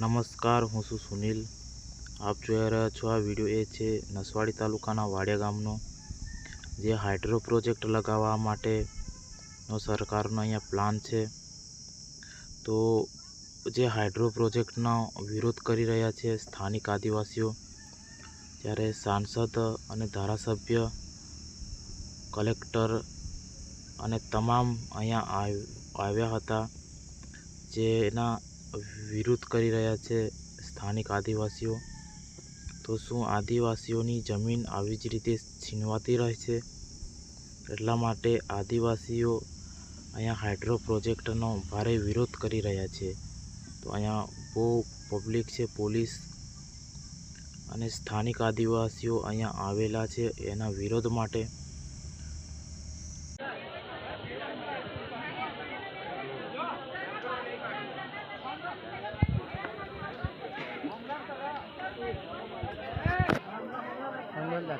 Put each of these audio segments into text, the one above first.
નમસ્કાર, હું છું સુનિલ. આપ જોઈ રહ્યા છો આ વીડિયો એ છે નસવાડી તાલુકાના વાડિયા ગામનો, જે હાઇડ્રો પ્રોજેક્ટ લગાવવા માટેનો સરકારનો અહીંયા પ્લાન છે. તો જે હાઇડ્રો પ્રોજેક્ટનો વિરોધ કરી રહ્યા છે સ્થાનિક આદિવાસીઓ ત્યારે સાંસદ અને ધારાસભ્ય, કલેક્ટર અને તમામ અહીંયા આવ- આવ્યા હતા, જેના વિરોધ કરી રહ્યા છે સ્થાનિક આદિવાસીઓ. તો શું આદિવાસીઓની જમીન આવી જ રીતે છીનવાતી રહે છે એટલા માટે આદિવાસીઓ અહીંયા હાઇડ્રો પ્રોજેક્ટનો ભારે વિરોધ કરી રહ્યા છે. તો અહીંયા બહુ પબ્લિક છે, પોલીસ અને સ્થાનિક આદિવાસીઓ અહીંયા આવેલા છે એના વિરોધ માટે. अंदर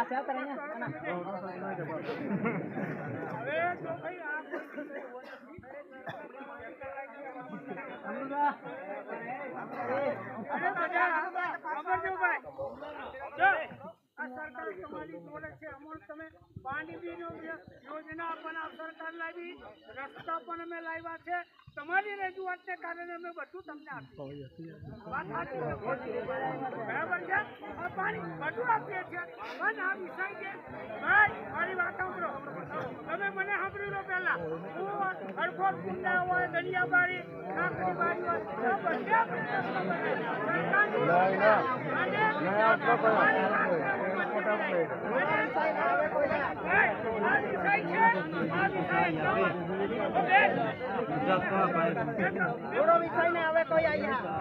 pas ya tanya mana? Oh, તમારી જોડે છે અમુલ તમે પાણીની યોજના પણ આ સરકાર લાવી રસ્તા પણ અમે લાવ્યા છે. તમારી રજૂઆતને કારણે અમે બધું તમને આપ્યું. બરાબર છે? આ પાણી બધું આપીએ છીએ. પણ આ વિષય છે ભાઈ મારી વાત સાંભળો. તમે મને સાંભળી લો પહેલા. હું કુંડા હોય દરિયાબારી કાંકરી હોય બધે સરકારની અને થોડો વિષય ને હવે કોઈ અહીંયા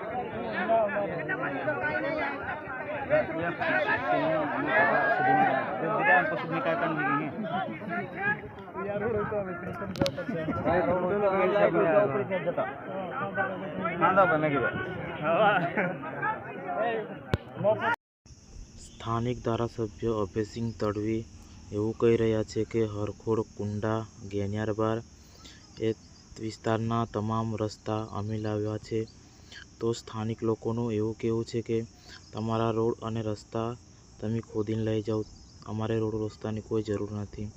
સ્થાનિક ધારાસભ્ય અભયસિંહ તડવી એવું કહી રહ્યા છે કે હરખોડ, કુંડા ગેનિયારબાર એ વિસ્તારના તમામ રસ્તા અમે લાવ્યા છે. તો સ્થાનિક લોકોનું એવું કહેવું છે કે તમારા રોડ અને રસ્તા તમે ખોદીને લઈ જાઓ. અમારે રોડ રસ્તાની કોઈ જરૂર નથી.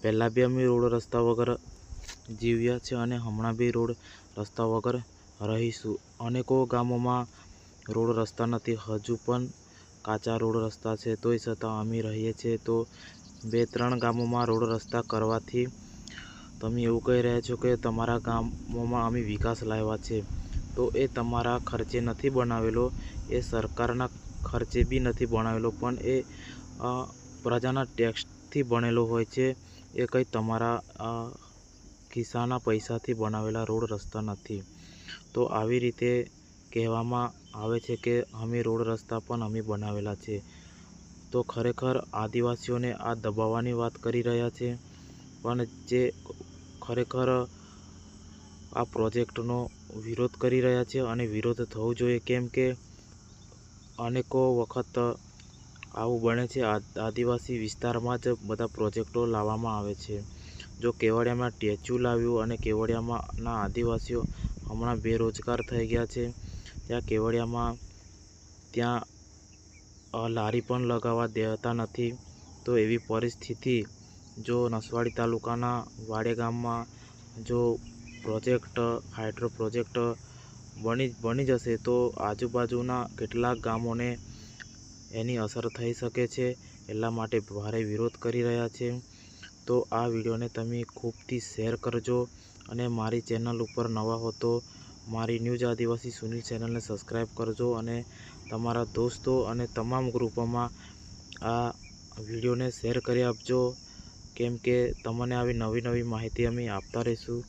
પહેલાં બી અમે રોડ રસ્તા વગર જીવ્યા છે અને હમણાં બી રોડ રસ્તા વગર રહીશું. અનેકો ગામોમાં રોડ રસ્તા નથી. હજુ પણ કાચા રોડ રસ્તા છે, તોય છતાં અમે રહીએ છીએ. તો બે ત્રણ ગામોમાં રોડ રસ્તા કરવાથી તમે એવું કહી રહ્યા છો કે તમારા ગામોમાં અમે વિકાસ લાવ્યા છે. તો એ તમારા ખર્ચે નથી બનાવેલો, એ સરકારના ખર્ચે બી નથી બનાવેલો, પણ એ પ્રજાના ટેક્સથી બનેલો હોય છે. એ કંઈ તમારા ખિસ્સાના પૈસાથી બનાવેલા રોડ રસ્તા નથી. તો આવી રીતે કહેવામાં આવે છે કે અમે રોડ રસ્તા પણ અમે બનાવેલા છે. તો ખરેખર આદિવાસીઓને આ દબાવવાની વાત કરી રહ્યા છે. પણ જે ખરેખર આ પ્રોજેક્ટનો વિરોધ કરી રહ્યા છે અને વિરોધ થવો જોઈએ કેમ કે અનેકો વખત આવું બને છે. આદિવાસી વિસ્તારમાં જ બધા પ્રોજેક્ટો લાવવામાં આવે છે. જો કેવડિયામાં ટેચ્યુ લાવ્યું અને કેવડિયામાંના આદિવાસીઓ હમણાં બેરોજગાર થઈ ગયા છે ત્યાં કેવડિયામાં ત્યાં લારી પણ લગાવવા દેતા નથી. તો એવી પરિસ્થિતિ, જો નસવાડી તાલુકાના વાડે ગામમાં જો પ્રોજેક્ટ, હાઇડ્રો પ્રોજેક્ટ બની બની જશે, તો આજુબાજુના કેટલાક ગામોને એની અસર થઈ શકે છે. એટલા માટે ભારે વિરોધ કરી રહ્યા છે. તો આ વિડીયોને તમે ખૂબથી શેર કરજો અને મારી ચેનલ ઉપર નવા હો તો મારી ન્યૂઝ આદિવાસી સુનિલ ચેનલને સબસ્ક્રાઈબ કરજો અને તમારા દોસ્તો અને તમામ ગ્રુપોમાં આ વિડીયોને શેર કરી આપજો. કેમ કે તમને આવી નવી નવી માહિતી અમે આપતા રહીશું.